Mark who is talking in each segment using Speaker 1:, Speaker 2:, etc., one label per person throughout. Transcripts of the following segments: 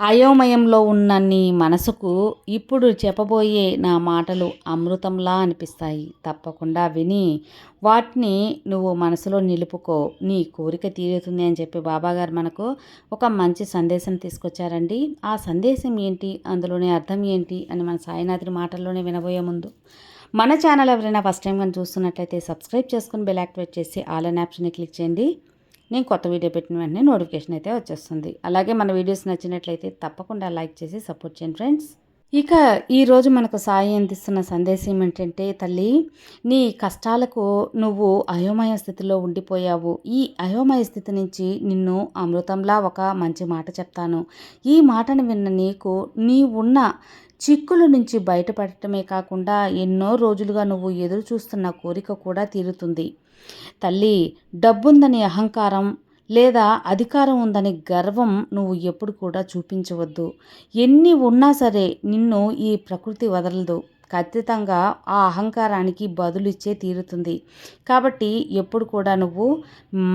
Speaker 1: అయోమయంలో ఉన్న నీ మనసుకు ఇప్పుడు చెప్పబోయే నా మాటలు అమృతంలా అనిపిస్తాయి. తప్పకుండా విని వాటిని నువ్వు మనసులో నిలుపుకో. నీ కోరిక తీరుతుంది అని చెప్పి బాబాగారు మనకు ఒక మంచి సందేశం తీసుకొచ్చారండి. ఆ సందేశం ఏంటి? అందులోనే అర్థం ఏంటి? అని మన సాయినాథుని మాటల్లోనే వినబోయే ముందు. మన ఛానల్ ఎవరైనా ఫస్ట్ టైం కానీ చూస్తున్నట్లయితే సబ్స్క్రైబ్ చేసుకుని బెల్ యాక్టివేట్ చేసి ఆల్ అన్ ఆప్షన్ని క్లిక్ చేయండి. నేను కొత్త వీడియో పెట్టిన వెంటనే నోటిఫికేషన్ అయితే వచ్చేస్తుంది. అలాగే మన వీడియోస్ నచ్చినట్లయితే తప్పకుండా లైక్ చేసి సపోర్ట్ చేయండి ఫ్రెండ్స్. ఇక ఈరోజు మనకు సాయి అందిస్తున్న సందేశం ఏంటంటే తల్లి నీ కష్టాలకు నువ్వు అయోమయ స్థితిలో ఉండిపోయావు. ఈ అయోమయ స్థితి నుంచి నిన్ను అమృతంలా ఒక మంచి మాట చెప్తాను. ఈ మాటను విన్న నీకు నీ ఉన్న చిక్కుల నుంచి బయటపడటమే కాకుండా ఎన్నో రోజులుగా నువ్వు ఎదురు చూస్తున్న కోరిక కూడా తీరుతుంది. తల్లి డబ్బుందని అహంకారం లేదా అధికారం ఉందని గర్వం నువ్వు ఎప్పుడు కూడా చూపించవద్దు. ఎన్ని ఉన్నా సరే నిన్ను ఈ ప్రకృతి వదలదు. ఖచ్చితంగా ఆ అహంకారానికి బదులిచ్చే తీరుతుంది. కాబట్టి ఎప్పుడు కూడా నువ్వు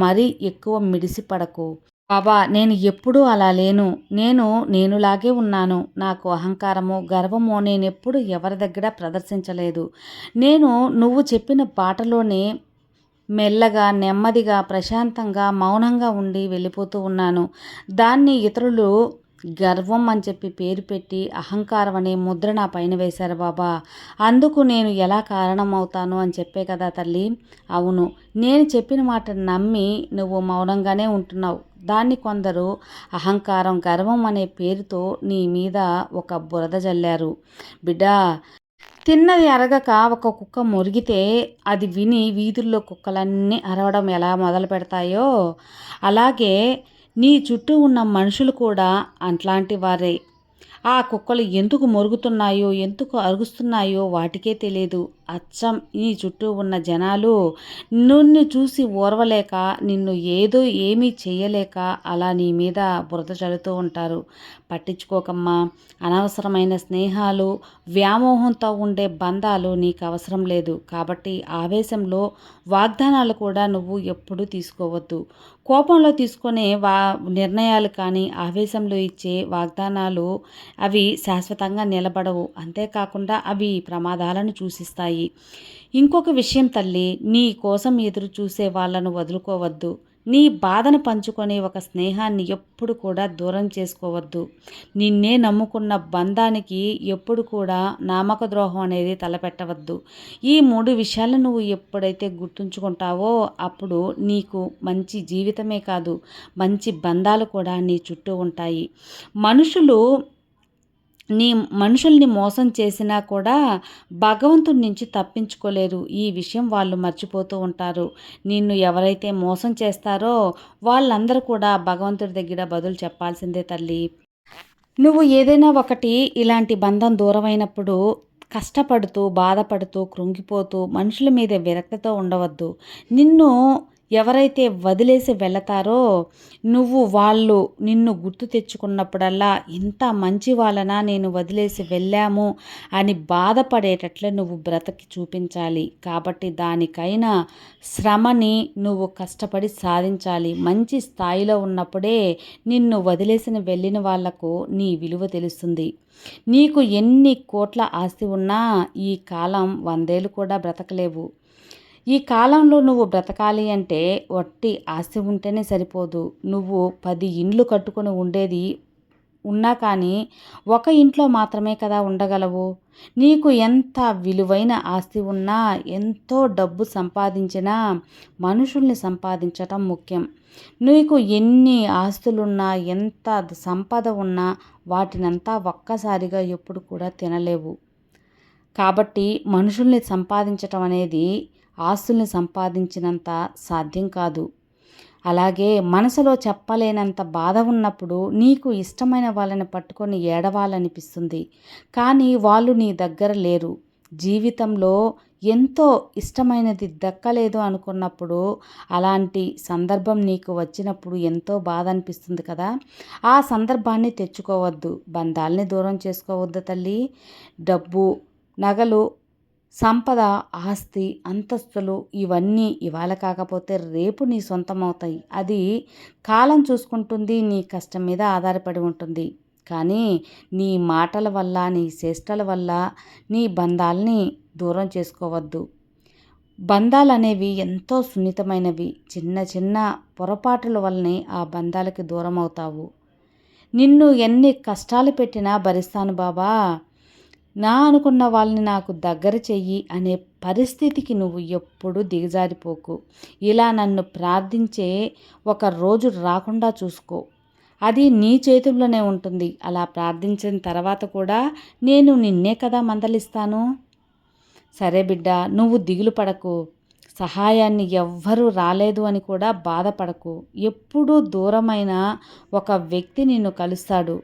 Speaker 1: మరీ ఎక్కువ మిడిసిపడకు. బాబా నేను ఎప్పుడూ అలా లేను. నేను నేనులాగే ఉన్నాను. నాకు అహంకారము గర్వము నేనెప్పుడు ఎవరి దగ్గర ప్రదర్శించలేదు. నేను నువ్వు చెప్పిన బాటలోనే మెల్లగా నెమ్మదిగా ప్రశాంతంగా మౌనంగా ఉండి వెళ్ళిపోతూ ఉన్నాను. దాన్ని ఇతరులు గర్వం అని చెప్పి పేరు పెట్టి అహంకారం అనే ముద్ర నా పైన వేశారు బాబా. అందుకు నేను ఎలా కారణమవుతాను అని చెప్పే కదా తల్లి. అవును నేను చెప్పిన మాట నమ్మి నువ్వు మౌనంగానే ఉంటున్నావు. దాన్ని కొందరు అహంకారం గర్వం అనే పేరుతో నీ మీద ఒక బురద జల్లారు. బిడ్డా తిన్నది అరగక ఒక కుక్క మురిగితే అది విని వీధుల్లో కుక్కలన్నీ అరవడం ఎలా మొదలు పెడతాయో అలాగే నీ చుట్టూ ఉన్న మనుషులు కూడా అట్లాంటి వారే. ఆ కుక్కలు ఎందుకు మొరుగుతున్నాయో ఎందుకు అరుగుస్తున్నాయో వాటికే తెలియదు అచ్చం నీ చుట్టూ ఉన్న జనాలు నిన్ను చూసి ఓర్వలేక నిన్ను ఏదో ఏమీ చేయలేక అలా నీ మీద బురద చల్లుతూ ఉంటారు. పట్టించుకోకమ్మా. అనవసరమైన స్నేహాలు వ్యామోహంతో ఉండే బంధాలు నీకు అవసరం లేదు. కాబట్టి ఆవేశంలో వాగ్దానాలు కూడా నువ్వు ఎప్పుడూ తీసుకోవద్దు. కోపంలో తీసుకునే వా నిర్ణయాలు కానీ ఆవేశంలో ఇచ్చే వాగ్దానాలు అవి శాశ్వతంగా నిలబడవు. అంతేకాకుండా అవి ప్రమాదాలను చూసిస్తాయి ఇంకొక విషయం తల్లి నీ కోసం ఎదురు చూసే వాళ్ళను వదులుకోవద్దు. నీ బాధను పంచుకొని ఒక స్నేహాన్ని ఎప్పుడు కూడా దూరం చేసుకోవద్దు. నిన్నే నమ్ముకున్న బంధానికి ఎప్పుడు కూడా నామక ద్రోహం అనేది తలపెట్టవద్దు. ఈ మూడు విషయాలు నువ్వు ఎప్పుడైతే గుర్తుంచుకుంటావో అప్పుడు నీకు మంచి జీవితమే కాదు మంచి బంధాలు కూడా నీ చుట్టూ ఉంటాయి. మనుషులు నీ మనుషుల్ని మోసం చేసినా కూడా భగవంతుడి నుంచి తప్పించుకోలేరు. ఈ విషయం వాళ్ళు మర్చిపోతూ ఉంటారు. నిన్ను ఎవరైతే మోసం చేస్తారో వాళ్ళందరూ కూడా భగవంతుడి దగ్గర బదులు చెప్పాల్సిందే తల్లి. నువ్వు ఏదైనా ఒకటి ఇలాంటి బంధం దూరమైనప్పుడు కష్టపడుతూ బాధపడుతూ కృంగిపోతూ మనుషుల మీద విరక్తితో ఉండవద్దు. నిన్ను ఎవరైతే వదిలేసి వెళతారో నువ్వు వాళ్ళు నిన్ను గుర్తు తెచ్చుకున్నప్పుడల్లా ఇంత మంచి వాళ్ళనా నేను వదిలేసి వెళ్ళాము అని బాధపడేటట్లే నువ్వు బ్రతకి చూపించాలి. కాబట్టి దానికైనా శ్రమని నువ్వు కష్టపడి సాధించాలి. మంచి స్థాయిలో ఉన్నప్పుడే నిన్ను వదిలేసిన వెళ్ళిన వాళ్ళకు నీ విలువ తెలుస్తుంది. నీకు ఎన్ని కోట్ల ఆస్తి ఉన్నా ఈ కాలం వందేళ్ళు కూడా బ్రతకలేవు. ఈ కాలంలో నువ్వు బ్రతకాలి అంటే వట్టి ఆస్తి ఉంటేనే సరిపోదు. నువ్వు పది ఇండ్లు కట్టుకొని ఉండేది ఉన్నా కానీ ఒక ఇంట్లో మాత్రమే కదా ఉండగలవు. నీకు ఎంత విలువైన ఆస్తి ఉన్నా ఎంతో డబ్బు సంపాదించినా మనుషుల్ని సంపాదించటం ముఖ్యం. నీకు ఎన్ని ఆస్తులున్నా ఎంత సంపద ఉన్నా వాటినంతా ఒక్కసారిగా ఎప్పుడు కూడా తినలేవు. కాబట్టి మనుషుల్ని సంపాదించటం అనేది ఆస్తుల్ని సంపాదించినంత సాధ్యం కాదు. అలాగే మనసులో చెప్పలేనంత బాధ ఉన్నప్పుడు నీకు ఇష్టమైన వాళ్ళని పట్టుకొని ఏడవాలనిపిస్తుంది. కానీ వాళ్ళు నీ దగ్గర లేరు. జీవితంలో ఎంతో ఇష్టమైనది దక్కలేదు అనుకున్నప్పుడు అలాంటి సందర్భం నీకు వచ్చినప్పుడు ఎంతో బాధ అనిపిస్తుంది కదా. ఆ సందర్భాన్ని తెచ్చుకోవద్దు. బంధాలని దూరం చేసుకోవద్దు తల్లి. డబ్బు నగలు సంపద ఆస్తి అంతస్తులు ఇవన్నీ ఇవాళ కాకపోతే రేపు నీ సొంతం అవుతాయి అది కాలం చూసుకుంటుంది నీ కష్టం మీద ఆధారపడి ఉంటుంది. కానీ నీ మాటల వల్ల నీ చేష్టల వల్ల నీ బంధాలని దూరం చేసుకోవద్దు. బంధాలు అనేవి ఎంతో సున్నితమైనవి. చిన్న చిన్న పొరపాటుల వల్లనే ఆ బంధాలకి దూరం అవుతావు నిన్ను ఎన్ని కష్టాలు పెట్టినా భరిస్తాను బాబా. నా అనుకున్న వాళ్ళని నాకు దగ్గర చెయ్యి అనే పరిస్థితికి నువ్వు ఎప్పుడూ దిగజారిపోకు. ఇలా నన్ను ప్రార్థించే ఒక రోజు రాకుండా చూసుకో. అది నీ చేతుల్లోనే ఉంటుంది. అలా ప్రార్థించిన తర్వాత కూడా నేను నిన్నే కదా మందలిస్తాను? సరే బిడ్డ నువ్వు దిగులు పడకు. సహాయాన్ని ఎవ్వరూ రాలేదు అని కూడా బాధపడకు. ఎప్పుడూ దూరమైన ఒక వ్యక్తి నిన్ను కలుస్తాడు.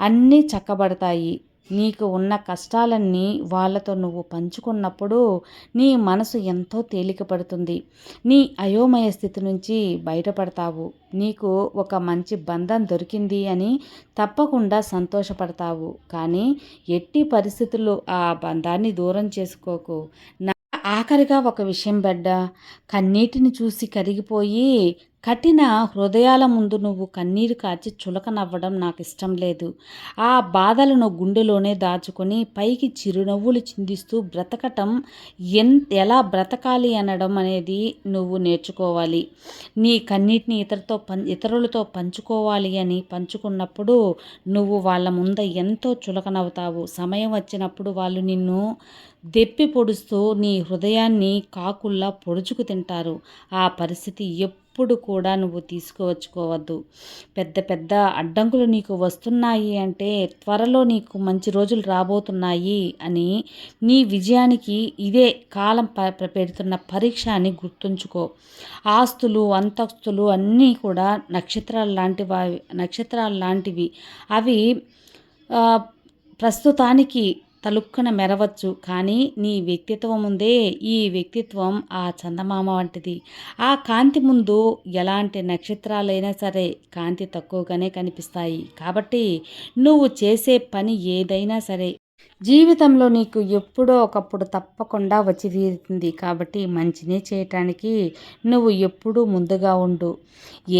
Speaker 1: అన్నీ చక్కబడతాయి. నీకు ఉన్న కష్టాలన్నీ వాళ్ళతో నువ్వు పంచుకున్నప్పుడు నీ మనసు ఎంతో తేలికపడుతుంది. నీ అయోమయ స్థితి నుంచి బయటపడతావు. నీకు ఒక మంచి బంధం దొరికింది అని తప్పకుండా సంతోషపడతావు. కానీ ఎట్టి పరిస్థితుల్లో ఆ బంధాన్ని దూరం చేసుకోకు. నా ఆఖరిగా ఒక విషయం బిడ్డ. కన్నీటిని చూసి కరిగిపోయి కఠిన హృదయాల ముందు నువ్వు కన్నీరు కాచి చులకనవ్వడం నాకు ఇష్టం లేదు. ఆ బాధలను గుండెలోనే దాచుకొని పైకి చిరునవ్వులు చిందిస్తూ బ్రతకటం ఎన్ ఎలా బ్రతకాలి అనడం అనేది నువ్వు నేర్చుకోవాలి. నీ కన్నీటిని ఇతరుతో పం ఇతరులతో పంచుకోవాలి అని పంచుకున్నప్పుడు నువ్వు వాళ్ళ ముంద ఎంతో చులకనవుతావు. సమయం వచ్చినప్పుడు వాళ్ళు నిన్ను దెప్పి పొడుస్తూ నీ హృదయాన్ని కాకుల్లా పొడుచుకు తింటారు. ఆ పరిస్థితి ఎప్పుడు కూడా నువ్వు తీసుకువచ్చుకోవద్దు. పెద్ద పెద్ద అడ్డంకులు నీకు వస్తున్నాయి అంటే త్వరలో నీకు మంచి రోజులు రాబోతున్నాయి అని నీ విజయానికి ఇదే కాలం పెడుతున్న పరీక్ష అని గుర్తుంచుకో. ఆస్తులు అంతస్తులు అన్నీ కూడా నక్షత్రాలు లాంటివి నక్షత్రాలు లాంటివి. అవి ప్రస్తుతానికి తలుక్కున మెరవచ్చు. కానీ నీ వ్యక్తిత్వం ఉందే ఈ వ్యక్తిత్వం ఆ చందమామ వంటిది. ఆ కాంతి ముందు ఎలాంటి నక్షత్రాలైనా సరే కాంతి తక్కువగానే కనిపిస్తాయి. కాబట్టి నువ్వు చేసే పని ఏదైనా సరే జీవితంలో నీకు ఎప్పుడో ఒకప్పుడు తప్పకుండా వచ్చి తీరుతుంది. కాబట్టి మంచిని చేయటానికి నువ్వు ఎప్పుడూ ముందుగా ఉండు.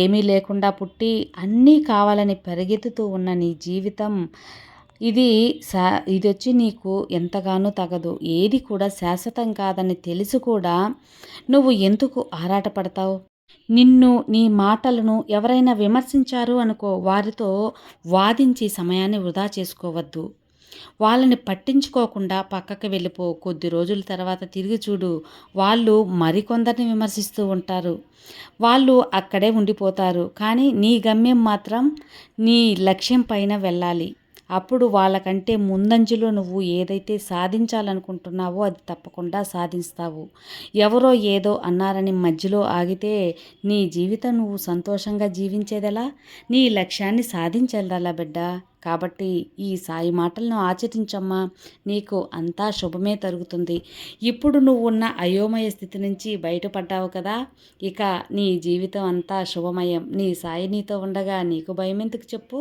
Speaker 1: ఏమీ లేకుండా పుట్టి అన్నీ కావాలని పరిగెత్తుతూ ఉన్న నీ జీవితం ఇది సా ఇది వచ్చి నీకు ఎంతగానో తగదు. ఏది కూడా శాశ్వతం కాదని తెలిసి కూడా నువ్వు ఎందుకు ఆరాటపడతావు? నిన్ను నీ మాటలను ఎవరైనా విమర్శించారు అనుకో వారితో వాదించి సమయాన్ని వృధా చేసుకోవద్దు. వాళ్ళని పట్టించుకోకుండా పక్కకి వెళ్ళిపో. కొద్ది రోజుల తర్వాత తిరిగి చూడు వాళ్ళు మరికొందరిని విమర్శిస్తూ ఉంటారు. వాళ్ళు అక్కడే ఉండిపోతారు. కానీ నీ గమ్యం మాత్రం నీ లక్ష్యం పైన వెళ్ళాలి. అప్పుడు వాళ్ళకంటే ముందంజలో నువ్వు ఏదైతే సాధించాలనుకుంటున్నావో అది తప్పకుండా సాధిస్తావు. ఎవరో ఏదో అన్నారని మధ్యలో ఆగితే నీ జీవితం నువ్వు సంతోషంగా జీవించేదెలా? నీ లక్ష్యాన్ని సాధించేదలా బిడ్డ? కాబట్టి ఈ సాయి మాటలను ఆచరించమ్మా. నీకు అంతా శుభమే తరుగుతుంది. ఇప్పుడు నువ్వు ఉన్న అయోమయ స్థితి నుంచి బయటపడ్డావు కదా? ఇక నీ జీవితం అంతా శుభమయం. నీ సాయి నీతో ఉండగా నీకు భయం ఎందుకు చెప్పు?